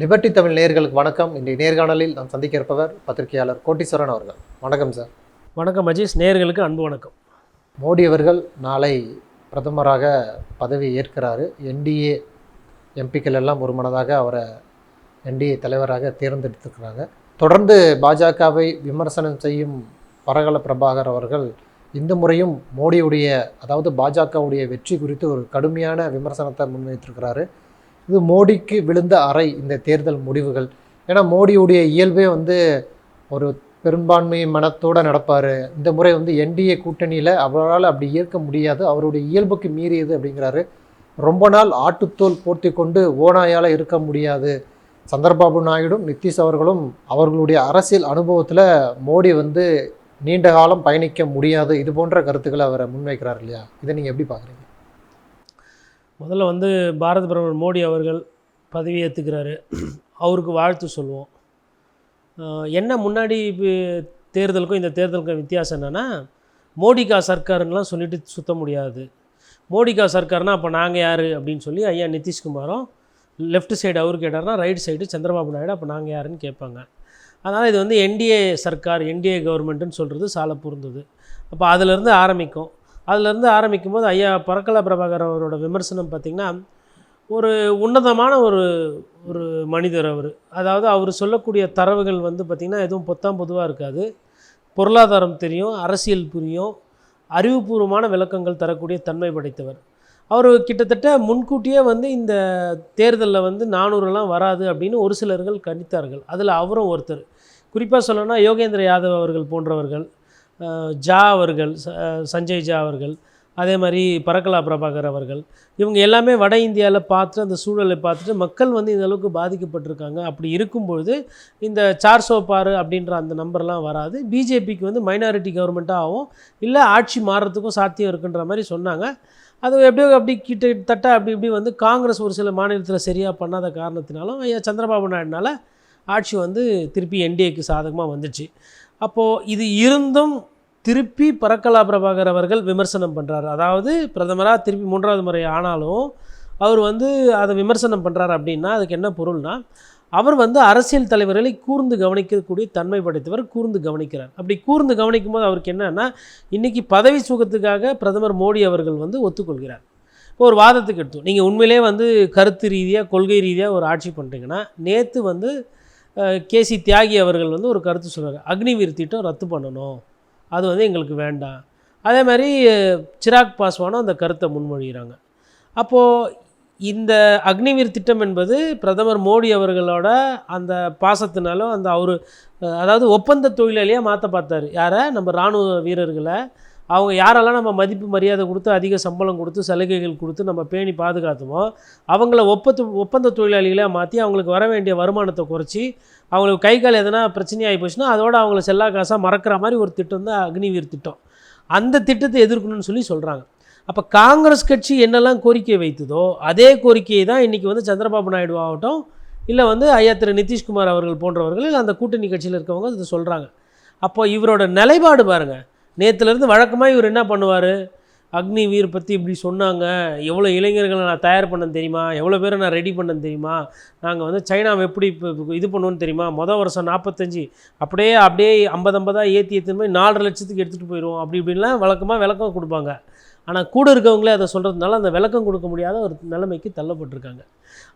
Liberty Tamil நேயர்களுக்கு வணக்கம். இன்றைய நேர்காணலில் நாம் சந்திக்க இருப்பவர் பத்திரிகையாளர் கோட்டீஸ்வரன் அவர்கள். வணக்கம் சார். வணக்கம் அஜீஸ் நேயர்களுக்கு அன்பு வணக்கம். மோடி அவர்கள் நாளை பிரதமராக பதவி ஏற்கிறாரு. என்டிஏ எம்பிக்கள் எல்லாம் ஒரு மனதாக அவரை என்டிஏ தலைவராக தேர்ந்தெடுத்துக்கிறாங்க தொடர்ந்து பாஜகவை விமர்சனம் செய்யும் பரகல பிரபாகர் அவர்கள் இந்த முறையும் மோடியுடைய அதாவது பாஜகவுடைய வெற்றி குறித்து ஒரு கடுமையான விமர்சனத்தை முன்வைத்திருக்கிறாரு. இது மோடிக்கு விழுந்த அறை இந்த தேர்தல் முடிவுகள். ஏன்னா மோடியுடைய இயல்பே வந்து ஒரு பெரும்பான்மை மனத்தோடு நடப்பார். இந்த முறை வந்து என்டிஏ கூட்டணியில் அவரால் அப்படி ஏற்க முடியாது. அவருடைய இயல்புக்கு மீறியது அப்படிங்கிறாரு. ரொம்ப நாள் ஆட்டுத்தோல் போர்த்தி கொண்டு ஓநாயால் இருக்க முடியாது. சந்திரபாபு நாயுடும் நிதிஷ் அவர்களும் அவர்களுடைய அரசியல் அனுபவத்தில் மோடி வந்து நீண்ட காலம் பயணிக்க முடியாது. இது போன்ற கருத்துக்களை அவரை முன்வைக்கிறார் இல்லையா? இதை நீங்கள் எப்படி பார்க்குறீங்க முதல்ல வந்து பாரத பிரதமர் மோடி அவர்கள் பதவியேற்றுக்கிறாரு அவருக்கு வாழ்த்து சொல்லுவோம். என்ன முன்னாடி தேர்தலுக்கும் இந்த தேர்தலுக்கும் வித்தியாசம் என்னென்னா மோடிகா சர்க்காருன்னெலாம் சொல்லிட்டு சுத்த முடியாது. மோடிகா சர்க்கார்னால் அப்போ நாங்கள் யார் அப்படின்னு சொல்லி ஐயா நிதிஷ்குமாரும் லெஃப்ட் சைடு அவர் கேட்டார்னா ரைட் சைடு சந்திரபாபு நாயுடு அப்போ நாங்கள் யாருன்னு கேட்பாங்க. அதனால் இது வந்து என்டிஏ சர்க்கார் என்டிஏ கவர்மெண்ட்டுன்னு சொல்கிறது சால பொருந்தது. அப்போ அதிலிருந்து ஆரம்பிக்கும். அதுலேருந்து ஆரம்பிக்கும் போது ஐயா பறக்கல பிரபாகர் அவரோட விமர்சனம் பார்த்திங்கன்னா ஒரு உன்னதமான ஒரு ஒரு மனிதர் அவர். அதாவது அவர் சொல்லக்கூடிய தரவுகள் வந்து பார்த்திங்கன்னா எதுவும் பொத்தாம் பொதுவாக இருக்காது. பொருளாதாரம் தெரியும் அரசியல் புரியும் அறிவுபூர்வமான விளக்கங்கள் தரக்கூடிய தன்மை படைத்தவர். அவர் கிட்டத்தட்ட முன்கூட்டியே வந்து இந்த தேர்தலில் வந்து நானூறுலாம் வராது அப்படின்னு ஒரு சிலர்கள் கணித்தார்கள். அதில் அவரும் ஒருத்தர். குறிப்பாக சொல்லணும்னா யோகேந்திர யாதவ் அவர்கள் போன்றவர்கள் ஜா அவர்கள் ச- சஞ்சய் ஜா அவர்கள் அதே மாதிரி பரக்கலா பிரபாகர் அவர்கள் இவங்க எல்லாமே வட இந்தியாவில் பார்த்துட்டு அந்த சூழலை பார்த்துட்டு மக்கள் வந்து இந்த அளவுக்கு பாதிக்கப்பட்டிருக்காங்க. அப்படி இருக்கும்பொழுது இந்த சார் சோப்பாறு அப்படின்ற அந்த நம்பர்லாம் வராது. பிஜேபிக்கு வந்து மைனாரிட்டி கவர்மெண்ட்டாக ஆகும். இல்லை ஆட்சி மாறுறதுக்கும் சாத்தியம் இருக்குன்ற மாதிரி சொன்னாங்க. அது எப்படியோ அப்படி கிட்டத்தட்ட அப்படி இப்படி வந்து காங்கிரஸ் ஒரு சில மாநிலத்தில் சரியாக பண்ணாத காரணத்தினாலும் ஐயா சந்திரபாபு நாயுடுனால ஆட்சி வந்து திருப்பி என்டிஏக்கு சாதகமாக வந்துச்சு. அப்போது இது இருந்தும் திருப்பி பரக்கலா பிரபாகர் அவர்கள் விமர்சனம் பண்ணுறாரு அதாவது பிரதமராக திருப்பி மூன்றாவது முறை ஆனாலும் அவர் வந்து அதை விமர்சனம் பண்ணுறாரு அப்படின்னா அதுக்கு என்ன பொருள்னா அவர் வந்து அரசியல் தலைவர்களை கூர்ந்து கவனிக்கக்கூடிய தன்மை படைத்தவர் கூர்ந்து கவனிக்கிறார். அப்படி கூர்ந்து கவனிக்கும் போது அவருக்கு என்னென்னா இன்றைக்கி பதவி சுகத்துக்காக பிரதமர் மோடி அவர்கள் வந்து ஒத்துக்கொள்கிறார். இப்போ ஒரு வாதத்துக்கு எடுத்தோம் நீங்கள் உண்மையிலே வந்து கருத்து ரீதியாக கொள்கை ரீதியாக ஒரு ஆட்சி பண்ணுறீங்கன்னா நேற்று வந்து கேசி தியாகி அவர்கள் வந்து ஒரு கருத்து சொல்கிறாங்க அக்னிவீர் திட்டம் ரத்து பண்ணணும். அது வந்து எங்களுக்கு வேண்டாம். அதே மாதிரி சிராக் பாஸ்வானும் அந்த கருத்தை முன்மொழிகிறாங்க. அப்போது இந்த அக்னிவீர் திட்டம் என்பது பிரதமர் மோடி அவர்களோட அந்த பாசத்தினாலும் அந்த அவர் அதாவது ஒப்பந்த தொழிலாளியாக மாற்ற பார்த்தார். யாரை? நம்ம இராணுவ வீரர்களை. அவங்க யாரெல்லாம் நம்ம மதிப்பு மரியாதை கொடுத்து அதிக சம்பளம் கொடுத்து சலுகைகள் கொடுத்து நம்ம பேணி பாதுகாத்தோமோ அவங்கள ஒப்பத்து ஒப்பந்த தொழிலாளிகளாக மாற்றி அவங்களுக்கு வர வேண்டிய வருமானத்தை குறைச்சி அவங்களுக்கு கை கால் எதனா பிரச்சனையாகி போச்சுன்னா அதோட அவங்கள செல்லா காசாக மறக்கிற மாதிரி ஒரு திட்டம் தான் அக்னிவீர் திட்டம். அந்த திட்டத்தை எதிர்க்கணும்னு சொல்லி சொல்கிறாங்க அப்போ காங்கிரஸ் கட்சி என்னெல்லாம் கோரிக்கை வைத்ததோ அதே கோரிக்கையை தான் இன்றைக்கி வந்து சந்திரபாபு நாயுடு ஆகட்டும் இல்லை வந்து ஐயா திரு நிதிஷ்குமார் அவர்கள் போன்றவர்கள் இல்லை அந்த கூட்டணி கட்சியில் இருக்கவங்க இதை சொல்கிறாங்க அப்போ இவரோட நிலைப்பாடு பாருங்கள் நேற்றுலேருந்து வழக்கமாக இவர் என்ன பண்ணுவார்? அக்னி வீர் பற்றி இப்படி சொன்னாங்க. எவ்வளோ இளைஞர்களை நான் தயார் பண்ணேன் தெரியுமா? எவ்வளோ பேரை நான் ரெடி பண்ணேன் தெரியுமா? நாங்கள் வந்து சைனாவை எப்படி இப்போ இது பண்ணுவோன்னு தெரியுமா? மொதல் வருஷம் நாற்பத்தஞ்சு அப்படியே அப்படியே ஐம்பது ஐம்பதாக ஏற்றி ஏற்றின மாதிரி நாலரை லட்சத்துக்கு எடுத்துகிட்டு போயிடுவோம். அப்படி இப்படின்லாம் வழக்கமாக விளக்கம் கொடுப்பாங்க. ஆனால் கூட இருக்கவங்களே அதை சொல்கிறதுனால அந்த விளக்கம் கொடுக்க முடியாத ஒரு நிலைமைக்கு தள்ளப்பட்டிருக்காங்க.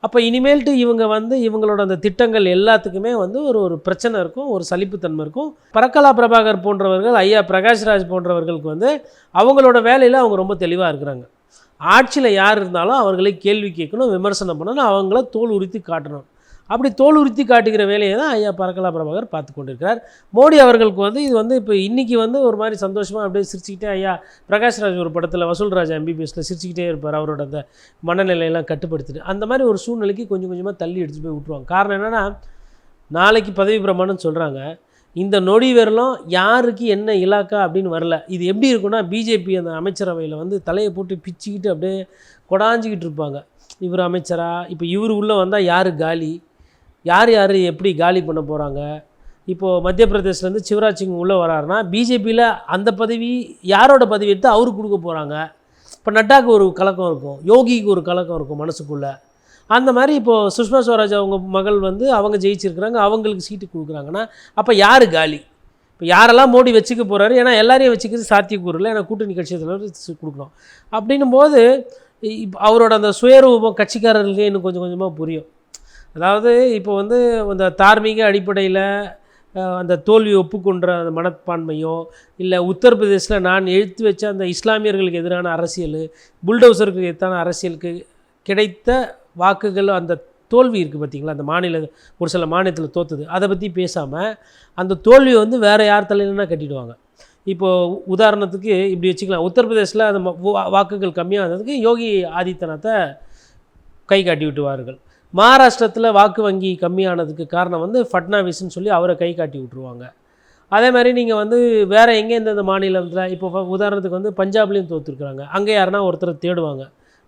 அப்போ இனிமேல்ட்டு இவங்க வந்து இவங்களோட அந்த திட்டங்கள் எல்லாத்துக்குமே வந்து ஒரு ஒரு பிரச்சனை இருக்கும் ஒரு சலிப்புத்தன்மை இருக்கும். பரக்கலா பிரபாகர் போன்றவர்கள் ஐயா பிரகாஷ்ராஜ் போன்றவர்களுக்கு வந்து அவங்களோட வேலையில் அவங்க ரொம்ப தெளிவாக இருக்கிறாங்க. ஆட்சியில் யார் இருந்தாலும் அவர்களை கேள்வி கேட்கணும் விமர்சனம் பண்ணணும் அவங்கள தோல் உரித்து காட்டணும். அப்படி தோல் உறுத்தி காட்டுகிற வேலையை தான் ஐயா பரக்கலா பிரபாகர் பார்த்து கொண்டிருக்கிறார். மோடி அவர்களுக்கு வந்து இது வந்து இப்போ இன்றைக்கி வந்து ஒரு மாதிரி சந்தோஷமாக அப்படியே சிரிச்சுக்கிட்டே ஐயா பிரகாஷ்ராஜ் ஒரு படத்தில் வசூல்ராஜ் எம்பிபிஎஸில் சிரிச்சுக்கிட்டே இருப்பார். அவரோட அந்த மனநிலையெல்லாம் கட்டுப்படுத்திட்டு. அந்த மாதிரி ஒரு சூழ்நிலைக்கு கொஞ்சம் கொஞ்சமாக தள்ளி எடுத்துகிட்டு போய் விட்டுருவாங்க. காரணம் என்னென்னா நாளைக்கு பதவி பிரமாணம்னு சொல்கிறாங்க இந்த நொடி வரலும் யாருக்கு என்ன இலாக்கா அப்படின்னு வரல. இது எப்படி இருக்குன்னா பிஜேபி அந்த அமைச்சரவையில் வந்து தலையை போட்டு பிச்சுக்கிட்டு அப்படியே கொடாஞ்சிக்கிட்டு இருப்பாங்க. இவர் அமைச்சரா? இப்போ இவர் உள்ளே வந்தால் யார் காலி? யார் யார் எப்படி காலி பண்ண போகிறாங்க இப்போது மத்திய பிரதேஷ்லேருந்து சிவராஜ் சிங் உள்ளே வராருன்னா பிஜேபியில் அந்த பதவி யாரோட பதவி எடுத்து அவருக்கு கொடுக்க போகிறாங்க இப்போ நட்டாக்கு ஒரு கலக்கம் இருக்கும் யோகிக்கு ஒரு கலக்கம் இருக்கும் மனசுக்குள்ளே. அந்த மாதிரி இப்போது சுஷ்மா ஸ்வராஜ் அவங்க மகள் வந்து அவங்க ஜெயிச்சிருக்கிறாங்க அவங்களுக்கு சீட்டு கொடுக்குறாங்கன்னா அப்போ யார் காலி? இப்போ யாரெல்லாம் மோடி வச்சுக்க போகிறாரு ஏன்னா எல்லாரையும் வச்சுக்கிறது சாத்தியக்கூறு இல்லை ஏன்னா கூட்டணி கட்சி தலைவர் கொடுக்கணும். அப்படின்னும் போது இப்போ அவரோட அந்த சுயரூபம் கட்சிக்காரர்களுக்கு இன்னும் கொஞ்சம் கொஞ்சமாக புரியும். அதாவது இப்போ வந்து அந்த தார்மீக அடிப்படையில் அந்த தோல்வி ஒப்புக்கொண்ட அந்த மனப்பான்மையோ இல்லை உத்தரப்பிரதேசில் நான் எழுத்து வச்ச அந்த இஸ்லாமியர்களுக்கு எதிரான அரசியல் புல்டோசருக்கு எதிரான அரசியலுக்கு கிடைத்த வாக்குகள் அந்த தோல்வி இருக்குது பார்த்தீங்களா அந்த மாநில ஒரு சில மாநிலத்தில் தோத்துது. அதை பற்றி பேசாமல் அந்த தோல்வியை வந்து வேறு யார் தலையிலனா கட்டிடுவாங்க. இப்போது உதாரணத்துக்கு இப்படி வச்சுக்கலாம். உத்தரப்பிரதேசில் அந்த வாக்குகள் கம்மியாக இருந்ததுக்கு யோகி ஆதித்யநாத்தை கை காட்டி விட்டுவார்கள். மகாராஷ்டிரத்தில் வாக்கு வங்கி கம்மியானதுக்கு காரணம் வந்து ஃபட்னாவிஸ்னு சொல்லி அவரை கை காட்டி விட்ருவாங்க அதே மாதிரி நீங்கள் வந்து வேறு எங்கே எந்தெந்த மாநிலத்தில் இப்போ உதாரணத்துக்கு வந்து பஞ்சாப்லேயும் தோற்றுருக்குறாங்க அங்கே யாருன்னா ஒருத்தரை தேடுவாங்க.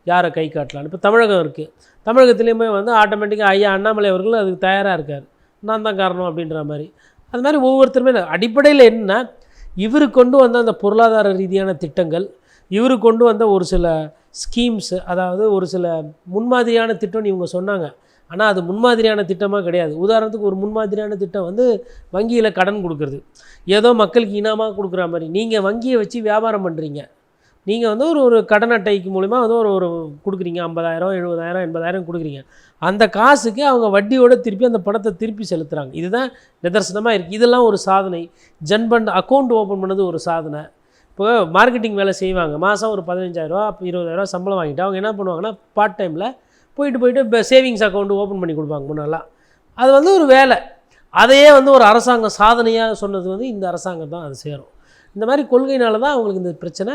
யாரை கை காட்டலான்னு இப்போ தமிழகம் இருக்குது தமிழகத்துலேயுமே வந்து ஆட்டோமேட்டிக்காக ஐயா அண்ணாமலை அவர்கள் அதுக்கு தயாராக இருக்கார். நான் தான் காரணம் அப்படின்ற மாதிரி. அது மாதிரி ஒவ்வொருத்தருமே அடிப்படையில் என்ன? இவர் கொண்டு வந்த அந்த பொருளாதார ரீதியான திட்டங்கள் இவர் கொண்டு வந்த ஒரு சில ஸ்கீம்ஸ் அதாவது ஒரு சில முன்மாதிரியான திட்டம்னு இவங்க சொன்னாங்க. ஆனால் அது முன்மாதிரியான திட்டமாக கிடையாது. உதாரணத்துக்கு ஒரு முன்மாதிரியான திட்டம் வந்து வங்கியில் கடன் கொடுக்குறது. ஏதோ மக்களுக்கு இனமாக கொடுக்குற மாதிரி. நீங்கள் வங்கியை வச்சு வியாபாரம் பண்ணுறீங்க நீங்கள் வந்து ஒரு ஒரு கடன் அட்டைக்கு மூலிமா வந்து ஒரு ஒரு கொடுக்குறீங்க. ஐம்பதாயிரம் எழுபதாயிரம் எண்பதாயிரம் கொடுக்குறீங்க. அந்த காசுக்கு அவங்க வட்டியோடு திருப்பி அந்த பணத்தை திருப்பி செலுத்துகிறாங்க இதுதான் நிதர்சனமாக இருக்குது இதெல்லாம் ஒரு சாதனை. ஜன்பண்ட் அக்கௌண்ட் ஓப்பன் பண்ணது ஒரு சாதனை. இப்போ மார்க்கெட்டிங் வேலை செய்வாங்க. மாதம் ஒரு பதினஞ்சாயிரரூவா அப்போ இருபதாயிரரூவா சம்பளம் வாங்கிட்டு அவங்க என்ன பண்ணுவாங்கன்னா பார்ட் டைமில் போயிட்டு போயிட்டு இப்போ சேவிங்ஸ் அக்கௌண்ட் ஓப்பன் பண்ணி கொடுப்பாங்க முன்னெல்லாம். அது வந்து ஒரு வேலை. அதையே வந்து ஒரு அரசாங்கம் சாதனையாக சொன்னது வந்து இந்த அரசாங்கம் தான் அது சேரும். இந்த மாதிரி கொள்கையினால தான் அவங்களுக்கு இந்த பிரச்சனை.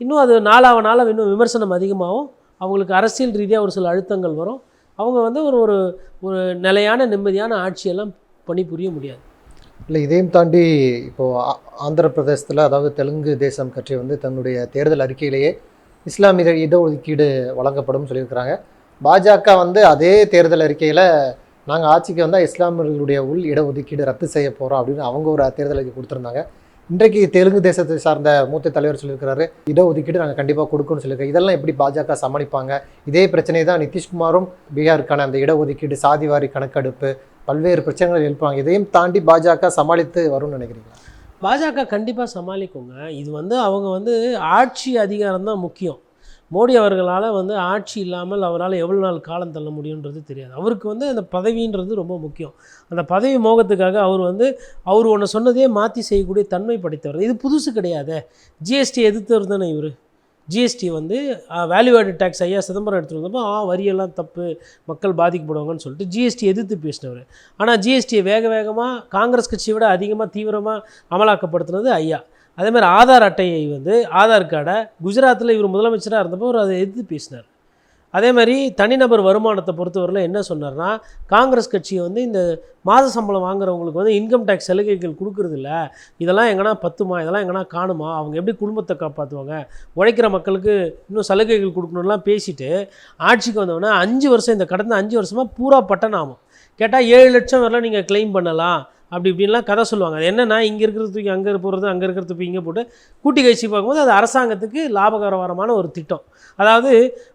இன்னும் அது நாளாவ நாளாக இன்னும் விமர்சனம் அதிகமாகும். அவங்களுக்கு அரசியல் ரீதியாக ஒரு சில அழுத்தங்கள் வரும். அவங்க வந்து ஒரு ஒரு ஒரு நிலையான நிம்மதியான ஆட்சியெல்லாம் பணிபுரிய முடியாது. இல்லை இதையும் தாண்டி இப்போது ஆந்திர பிரதேசத்தில் அதாவது தெலுங்கு தேசம் கட்சி வந்து தன்னுடைய தேர்தல் அறிக்கையிலேயே இஸ்லாமிய இடஒதுக்கீடு வழங்கப்படும் சொல்லியிருக்கிறாங்க. பாஜக வந்து அதே தேர்தல் அறிக்கையில் நாங்கள் ஆட்சிக்கு வந்தால் இஸ்லாமியர்களுடைய உள் இடஒதுக்கீடு ரத்து செய்ய போகிறோம் அப்படின்னு அவங்க ஒரு தேர்தல் அறிக்கை கொடுத்துருந்தாங்க. இன்றைக்கு தெலுங்கு தேசத்தை சார்ந்த மூத்த தலைவர் சொல்லியிருக்கிறாரு இடஒதுக்கீடு நாங்கள் கண்டிப்பாக கொடுக்கணும்னு சொல்லியிருக்கோம் இதெல்லாம் எப்படி பாஜக சமாளிப்பாங்க? இதே பிரச்சனை தான் நிதிஷ்குமாரும் பீகாருக்கான அந்த இடஒதுக்கீடு சாதிவாரி கணக்கெடுப்பு பல்வேறு பிரச்சனைகள் எழுப்புவாங்க. இதையும் தாண்டி பாஜக சமாளித்து வரும்னு நினைக்கிறீங்களா? பாஜக கண்டிப்பாக சமாளிக்குங்க. இது வந்து அவங்க வந்து ஆட்சி அதிகாரம் தான் முக்கியம். மோடி அவர்களால் வந்து ஆட்சி இல்லாமல் அவரால் எவ்வளோ நாள் காலம் தள்ள முடியுன்றது தெரியாது. அவருக்கு வந்து அந்த பதவின்றது ரொம்ப முக்கியம். அந்த பதவி மோகத்துக்காக அவர் வந்து அவர் ஒன்று சொன்னதே மாற்றி செய்யக்கூடிய தன்மை படைத்தவர். இது புதுசு கிடையாதே. ஜிஎஸ்டி எதிர்த்தவர் தானே இவர்? ஜிஎஸ்டி வந்து வேல்யூ ஆடட் டேக்ஸ் ஐயா சிதம்பரம் எடுத்துகிட்டு வந்தப்போ ஆ வரியெல்லாம் தப்பு மக்கள் பாதிக்கப்படுவாங்கன்னு சொல்லிட்டு ஜிஎஸ்டி எதிர்த்து பேசினவர். ஆனால் ஜிஎஸ்டியை வேக வேகமாக காங்கிரஸ் கட்சியை விட அதிகமாக தீவிரமாக அமலாக்கப்படுத்தினது ஐயா. அதேமாதிரி ஆதார் அட்டையை வந்து ஆதார் கார்டை குஜராத்தில் இவர் முதலமைச்சராக இருந்தப்போ அவர் அதை எதிர்த்து பேசினார். அதே மாதிரி தனிநபர் வருமானத்தை பொறுத்தவரையில் என்ன சொன்னார்னா காங்கிரஸ் கட்சி வந்து இந்த மாத சம்பளம் வாங்குறவங்களுக்கு வந்து இன்கம் டேக்ஸ் சலுகைகள் கொடுக்கறது இதெல்லாம் எங்கன்னா பத்துமா இதெல்லாம் எங்கன்னா காணுமா அவங்க எப்படி குடும்பத்தை காப்பாற்றுவாங்க உழைக்கிற மக்களுக்கு இன்னும் சலுகைகள் கொடுக்கணும்லாம் பேசிட்டு ஆட்சிக்கு வந்தவொடனே அஞ்சு வருஷம் இந்த கடந்த அஞ்சு வருஷமாக பூரா பட்டனாகும். கேட்டால் ஏழு லட்சம் வரலாம் நீங்கள் கிளைம் பண்ணலாம். அப்படி இப்படின்லாம் கதை சொல்லுவாங்க. அது என்னென்னா இங்கே இருக்கிறது தூக்கி அங்கே போகிறது அங்கே இருக்கிறது தூக்கி இங்கே போட்டு கூட்டி கழிச்சு பார்க்கும்போது அது அரசாங்கத்துக்கு லாபகரமான ஒரு திட்டம். அதாவது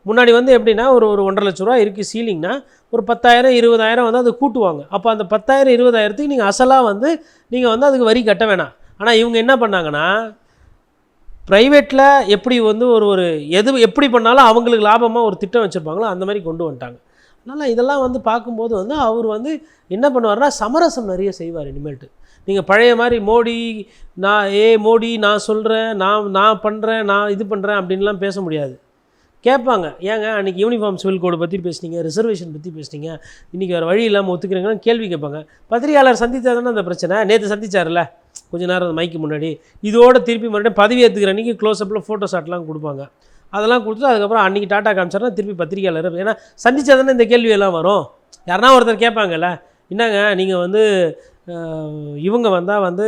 முன்னாடி வந்து எப்படின்னா ஒரு ஒரு ஒன்றரை லட்ச ரூபா இருக்குது சீலிங்னா ஒரு பத்தாயிரம் இருபதாயிரம் வந்து அதை கூட்டுவாங்க. அப்போ அந்த பத்தாயிரம் இருபதாயிரத்துக்கு நீங்கள் அசலாக வந்து நீங்கள் வந்து அதுக்கு வரி கட்ட வேணாம். ஆனால் இவங்க என்ன பண்ணாங்கன்னா ப்ரைவேட்டில் எப்படி வந்து ஒரு ஒரு எது எப்படி பண்ணாலும் அவங்களுக்கு லாபமாக ஒரு திட்டம் வச்சுருப்பாங்களோ அந்த மாதிரி கொண்டு வந்துட்டாங்க. அதனால் இதெல்லாம் வந்து பார்க்கும்போது வந்து அவர் வந்து என்ன பண்ணுவார்னா சமரசம் நிறைய செய்வார் இனிமேல்ட்டு. நீங்கள் பழைய மாதிரி மோடி நான் ஏ மோடி நான் சொல்கிறேன் நான் நான் பண்ணுறேன் நான் இது பண்ணுறேன் அப்படின்லாம் பேச முடியாது. கேட்பாங்க. ஏங்க அன்றைக்கி யூனிஃபார்ம் சிவில் கோடு பற்றி பேசுனீங்க ரிசர்வேஷன் பற்றி பேசுனீங்க இன்றைக்கி வேறு வழி இல்லாமல் ஒத்துக்கிறீங்கன்னு கேள்வி கேட்பாங்க. பத்திரிகையாளர் சந்தித்தா தானே அந்த பிரச்சனை? நேற்று சந்தித்தார்ல கொஞ்ச நேரம் அந்த மைக்கு முன்னாடி. இதோட திருப்பி மறுபடியும் பதவி ஏற்றுக்கிற அன்றைக்கி க்ளோஸ்அப்பில் ஃபோட்டோ ஷாட்லாம் கொடுப்பாங்க. அதெல்லாம் கொடுத்து அதுக்கப்புறம் அன்றைக்கி டாட்டா காமிச்சார்னா திருப்பி பத்திரிகையாளர் ஏன்னா சந்தித்தா தானே இந்த கேள்வி எல்லாம் வரும். யாருனா ஒருத்தர் கேட்பாங்கல்ல என்னங்க நீங்கள் வந்து இவங்க வந்தால் வந்து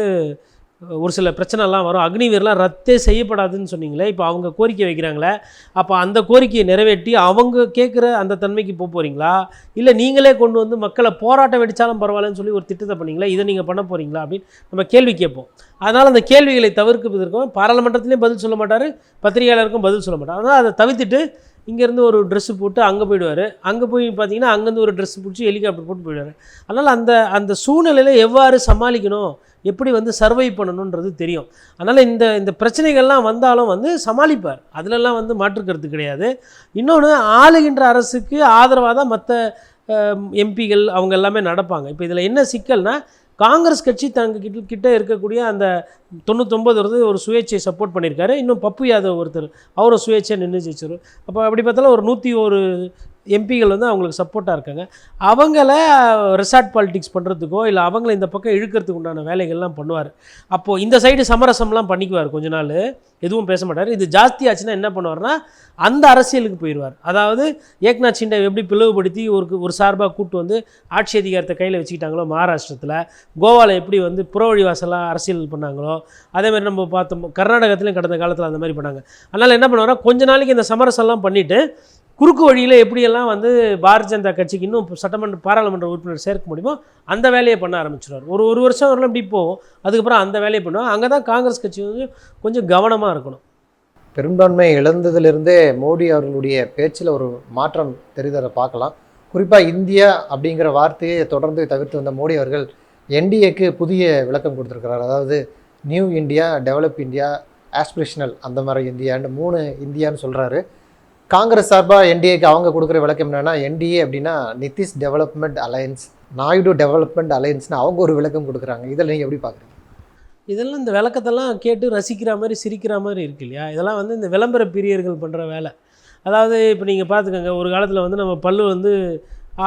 ஒரு சில பிரச்சனைலாம் வரும். அக்னிவீர்லாம் ரத்தே செய்யப்படாதுன்னு சொன்னீங்களே இப்போ அவங்க கோரிக்கை வைக்கிறாங்களே அப்போ அந்த கோரிக்கையை நிறைவேற்றி அவங்க கேட்குற அந்த தன்மைக்கு போக போகிறீங்களா இல்லை நீங்களே கொண்டு வந்து மக்களை போராட்டம் வெடித்தாலும் பரவாயில்லன்னு சொல்லி ஒரு திட்டத்தை பண்ணீங்களா? இதை நீங்கள் பண்ண போகிறீங்களா அப்படின்னு நம்ம கேள்வி கேட்போம். அதனால் அந்த கேள்விகளை தவிர்ப்பதற்கும் பாராளுமன்றத்திலையும் பதில் சொல்ல மாட்டார் பத்திரிகையாளருக்கும் பதில் சொல்ல மாட்டார். அதனால் அதை தவிர்த்துட்டு இங்கேருந்து ஒரு ட்ரெஸ்ஸு போட்டு அங்கே போயிடுவார். அங்கே போய் பார்த்தீங்கன்னா அங்கேருந்து ஒரு ட்ரெஸ் பிடிச்சி ஹெலிகாப்டர் போட்டு போயிடுவார். அதனால் அந்த அந்த சூழ்நிலையில் எவ்வாறு சமாளிக்கணும்? எப்படி வந்து சர்வை பண்ணணுன்றது தெரியும். அதனால் இந்த இந்த பிரச்சனைகள்லாம் வந்தாலும் வந்து சமாளிப்பார். அதிலெல்லாம் வந்து மாற்றுக்கிறது கிடையாது. இன்னொன்று ஆளுகின்ற அரசுக்கு ஆதரவாக தான் மற்ற எம்பிகள் அவங்க எல்லாமே நடப்பாங்க. இப்போ இதில் என்ன சிக்கல்னால் காங்கிரஸ் கட்சி தங்க கிட்ட கிட்ட இருக்கக்கூடிய அந்த தொண்ணூத்தொம்பது வந்து ஒரு சுயேட்சையை சப்போர்ட் பண்ணியிருக்காரு. இன்னும் பப்பு யாதவ் ஒருத்தர் அவரும் சுயேட்சையாக நின்று ஜெயிச்சிரு அப்போ அப்படி பார்த்தாலும் ஒரு நூற்றி ஒரு எம்பிகள் வந்து அவங்களுக்கு சப்போர்ட்டாக இருக்காங்க. அவங்கள ரெசார்ட் பாலிடிக்ஸ் பண்ணுறதுக்கோ இல்லை அவங்கள இந்த பக்கம் இழுக்கிறதுக்கு உண்டான வேலைகள்லாம் பண்ணுவார். அப்போது இந்த சைடு சமரசம்லாம் பண்ணிக்குவார் கொஞ்ச நாள். எதுவும் பேச மாட்டார். இது ஜாஸ்தி ஆச்சுன்னா என்ன பண்ணுவார்னா அந்த அரசியலுக்கு போயிடுவார் அதாவது ஏக்நாத் ஷிண்டே எப்படி பிளவுபடுத்தி ஒரு ஒரு சார்பாக கூட்டு வந்து ஆட்சி அதிகாரத்தை கையில் வச்சுக்கிட்டாங்களோ மகாராஷ்டிரத்தில் கோவாவில் எப்படி வந்து புறவழி வாசலாக அரசியல் பண்ணாங்களோ அதே மாதிரி நம்ம பார்த்தோம் கர்நாடகத்திலையும் கடந்த காலத்தில் அந்த மாதிரி பண்ணாங்க. அதனால் என்ன பண்ணுவார்னா கொஞ்ச நாளைக்கு இந்த சமரசம்லாம் பண்ணிவிட்டு குறுக்கு வழியில் எப்படியெல்லாம் வந்து பாரதிய ஜனதா கட்சிக்கு இன்னும் சட்டமன்ற பாராளுமன்ற உறுப்பினர் சேர்க்க முடியுமோ அந்த வேலையை பண்ண ஆரம்பிச்சிடுவார் ஒரு ஒரு வருஷம் வரலாம் இப்படி போகும். அதுக்கப்புறம் அந்த வேலையை பண்ணுவோம் அங்கே தான் காங்கிரஸ் கட்சி வந்து கொஞ்சம் கவனமாக இருக்கணும். பெரும்பான்மை இழந்ததிலிருந்தே மோடி அவர்களுடைய பேச்சில் ஒரு மாற்றம் தெரிதலை பார்க்கலாம். குறிப்பாக இந்தியா அப்படிங்கிற வார்த்தையை தொடர்ந்து தவிர்த்து வந்த மோடி அவர்கள் என்டிஏக்கு புதிய விளக்கம் கொடுத்துருக்கிறார். அதாவது new India develop India aspirational அந்த மாதிரி இந்தியான்னு மூணு இந்தியான்னு சொல்கிறாரு காங்கிரஸ் சார்பாக என்டிஏக்கு அவங்க கொடுக்குற விளக்கம் என்னென்னா என்டிஏ அப்படின்னா Nitish development alliance Naidu development அலையன்ஸ்னு அவங்க ஒரு விளக்கம் கொடுக்குறாங்க. இதில் நீங்கள் எப்படி பார்க்குறீங்க? இதெல்லாம் இந்த விளக்கத்தெல்லாம் கேட்டு ரசிக்கிற மாதிரி சிரிக்கிற மாதிரி இருக்கு இல்லையா? இதெல்லாம் வந்து இந்த விளம்பர பிரியர்கள் பண்ணுற வேலை. அதாவது இப்போ நீங்கள் பார்த்துக்கோங்க ஒரு காலத்தில் வந்து நம்ம பல்லு வந்து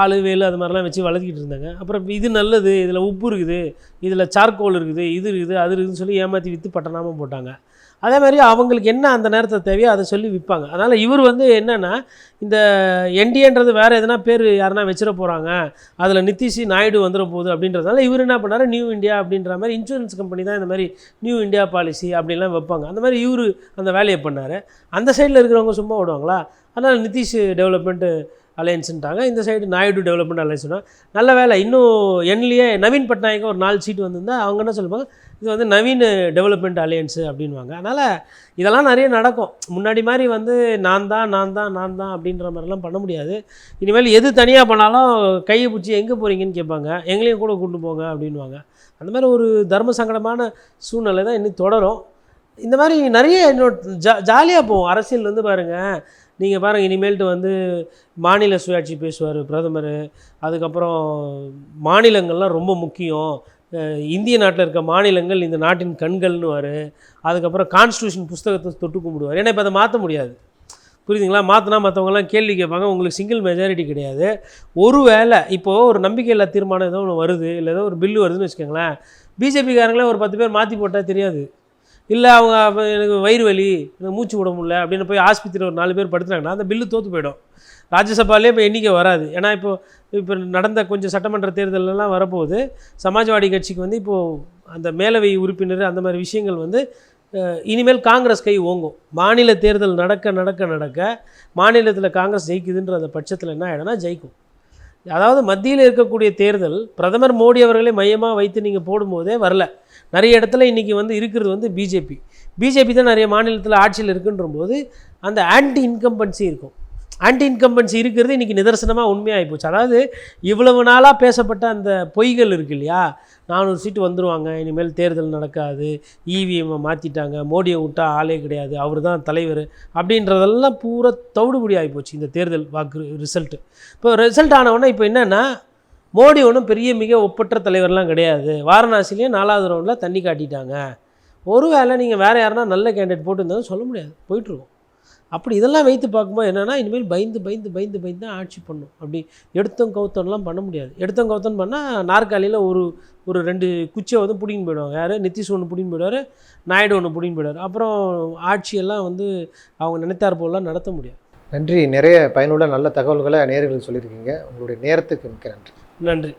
ஆளு வேலு அது மாதிரிலாம் வச்சு வளர்த்திக்கிட்டு இருந்தாங்க. அப்புறம் இது நல்லது இதில் உப்பு இருக்குது இதில் சார்கோல் இருக்குது இது இருக்குது அது இருக்குதுன்னு சொல்லி ஏமாற்றி விற்று பட்டணாமல் போட்டாங்க. அதே மாதிரி அவங்களுக்கு என்ன அந்த நேரத்தை தேவையோ அதை சொல்லி விற்பாங்க அதனால் இவர் வந்து என்னென்னா இந்த என்டிஏன்றது வேறு எதனா பேர் யாருனா வச்சிட போகிறாங்க அதில் நிதிஷ் நாயுடு வந்துட போகுது அப்படின்றதுனால இவர் என்ன பண்ணார் நியூ இந்தியா அப்படின்ற மாதிரி இன்சூரன்ஸ் கம்பெனி தான் இந்த மாதிரி நியூ இந்தியா பாலிசி அப்படின்லாம் வைப்பாங்க. அந்த மாதிரி இவர் அந்த வேலையை பண்ணார். அந்த சைடில் இருக்கிறவங்க சும்மா விடுவாங்களா அதனால் நிதிஷ் டெவலப்மெண்ட்டு அலையன்ஸுன்ட்டாங்க. இந்த சைடு நாயுடு டெவலப்மெண்ட் அலையன்ஸ்னா நல்ல வேலை. இன்னும் எண்ணிலேயே நவீன் பட்நாயக்கு ஒரு நாலு சீட் வந்திருந்தால் அவங்க என்ன சொல்லுவாங்க? இது வந்து நவீன டெவலப்மெண்ட் அலையன்ஸு அப்படின்வாங்க அதனால் இதெல்லாம் நிறைய நடக்கும். முன்னாடி மாதிரி வந்து நான் தான் நான் தான் நான் தான் அப்படின்ற மாதிரிலாம் பண்ண முடியாது. இனிமேல் எது தனியாக பண்ணாலும் கையை பிடிச்சி எங்கே போகிறீங்கன்னு கேட்பாங்க. எங்களையும் கூட கூட்டு போங்க அப்படின்வாங்க அந்த மாதிரி ஒரு தர்ம சங்கடமான சூழ்நிலை தான் இன்னும் தொடரும். இந்த மாதிரி நிறைய இன்னொரு ஜா ஜாலியாக போவோம் அரசியல் வந்து பாருங்கள் நீங்கள் பாருங்கள் இனிமேல்ட்டு வந்து மாநில சுயாட்சி பேசுவார் பிரதமர். அதுக்கப்புறம் மாநிலங்கள்லாம் ரொம்ப முக்கியம். இந்திய நாட்டில் இருக்க மாநிலங்கள் இந்த நாட்டின் கண்கள்னுவார். அதுக்கப்புறம் கான்ஸ்டியூஷன் புஸ்தகத்தை தொட்டு கும்பிடுவார். ஏன்னா இப்போ அதை மாற்ற முடியாது. புரியுதுங்களா? மாற்றினா மற்றவங்கலாம் கேள்வி கேட்பாங்க. உங்களுக்கு சிங்கிள் மெஜாரிட்டி கிடையாது. ஒரு வேளை இப்போது ஒரு நம்பிக்கையில்லா தீர்மானம் ஏதோ ஒன்று வருது இல்லை ஏதோ ஒரு பில்லு வருதுன்னு வச்சுக்கோங்களேன். பிஜேபிக்காரங்களே ஒரு பத்து பேர் மாற்றி போட்டால் தெரியாது. இல்லை அவங்க எனக்கு வயிறு வலி எனக்கு மூச்சு விட முடியல அப்படின்னு போய் ஆஸ்பத்திரியில் ஒரு நாலு பேர் படுத்துனாங்கன்னா அந்த பில்லு தோற்று போயிடும். ராஜ்யசபாலே இப்போ எண்ணிக்கை வராது. ஏன்னா இப்போது இப்போ நடந்த கொஞ்சம் சட்டமன்ற தேர்தலெல்லாம் வரப்போகுது. சமாஜ்வாடி கட்சிக்கு வந்து இப்போது அந்த மேலவை உறுப்பினர் அந்த மாதிரி விஷயங்கள் வந்து இனிமேல் காங்கிரஸ் கை ஓங்கும். மாநில தேர்தல் நடக்க நடக்க நடக்க மாநிலத்தில் காங்கிரஸ் ஜெயிக்குதுன்ற அந்த பட்சத்தில் என்ன ஆகிடும்னா ஜெயிக்கும். அதாவது மத்தியில் இருக்கக்கூடிய தேர்தல் பிரதமர் மோடி அவர்களை மையமாக வைத்து நீங்கள் போடும்போதே வரல. நிறைய இடத்துல இன்றைக்கி வந்து இருக்கிறது வந்து பிஜேபி. பிஜேபி தான் நிறைய மாநிலத்தில் ஆட்சியில் இருக்குன்ற போது அந்த ஆன்டி இன்கம்பன்சி இருக்கும். ஆன்டி இன்கம்பன்சி இருக்கிறது இன்றைக்கி நிதர்சனமாக உண்மையாகி போச்சு. அதாவது இவ்வளவு நாளாக பேசப்பட்ட அந்த பொய்கள் இருக்கு இல்லையா? நானூறு சீட்டு வந்துருவாங்க இனிமேல் தேர்தல் நடக்காது இவிஎம்மை மாற்றிட்டாங்க மோடியை விட்டால் ஆளே கிடையாது அவர் தான் தலைவர் அப்படின்றதெல்லாம் பூரா தவிடுபடி ஆகிப்போச்சு இந்த தேர்தல் வாக்கு ரிசல்ட்டு இப்போ ரிசல்ட் ஆனவுடனே இப்போ என்னென்னா மோடி ஒன்றும் பெரிய மிக ஒப்பற்ற தலைவர்லாம் கிடையாது. வாரணாசிலேயே நாலாவது ரவுண்டில் தண்ணி காட்டிட்டாங்க. ஒரு வேளை நீங்கள் வேறு யாருன்னா நல்ல கேண்டிடேட் போட்டுருந்தாலும் சொல்ல முடியாது. போயிட்டுருக்கோம் அப்படி இதெல்லாம் வைத்து பார்க்கும்போது என்னென்னா இனிமேல் பயந்து பயந்து பயந்து பயந்து தான் ஆட்சி பண்ணும். அப்படி எடுத்தோம் கவுத்தம்லாம் பண்ண முடியாது. எடுத்தோம் கவுத்தம் பண்ணால் நாற்காலியில் ஒரு ஒரு ரெண்டு குச்சியை வந்து பிடிங்கின்னு போயிடுவாங்க. யார்? நிதிஷ் ஒன்று பிடிங்கின்னு போயிடுவார் நாயுடு ஒன்று பிடிங்கின்னு போயிடுவார். அப்புறம் ஆட்சியெல்லாம் வந்து அவங்க நினைத்தார் போலாம் நடத்த முடியாது. நன்றி. நிறைய பயனுள்ள நல்ல தகவல்களை நேயர்களுக்கு சொல்லியிருக்கீங்க. உங்களுடைய நேரத்துக்கு மிக்க நன்றி. நன்றி.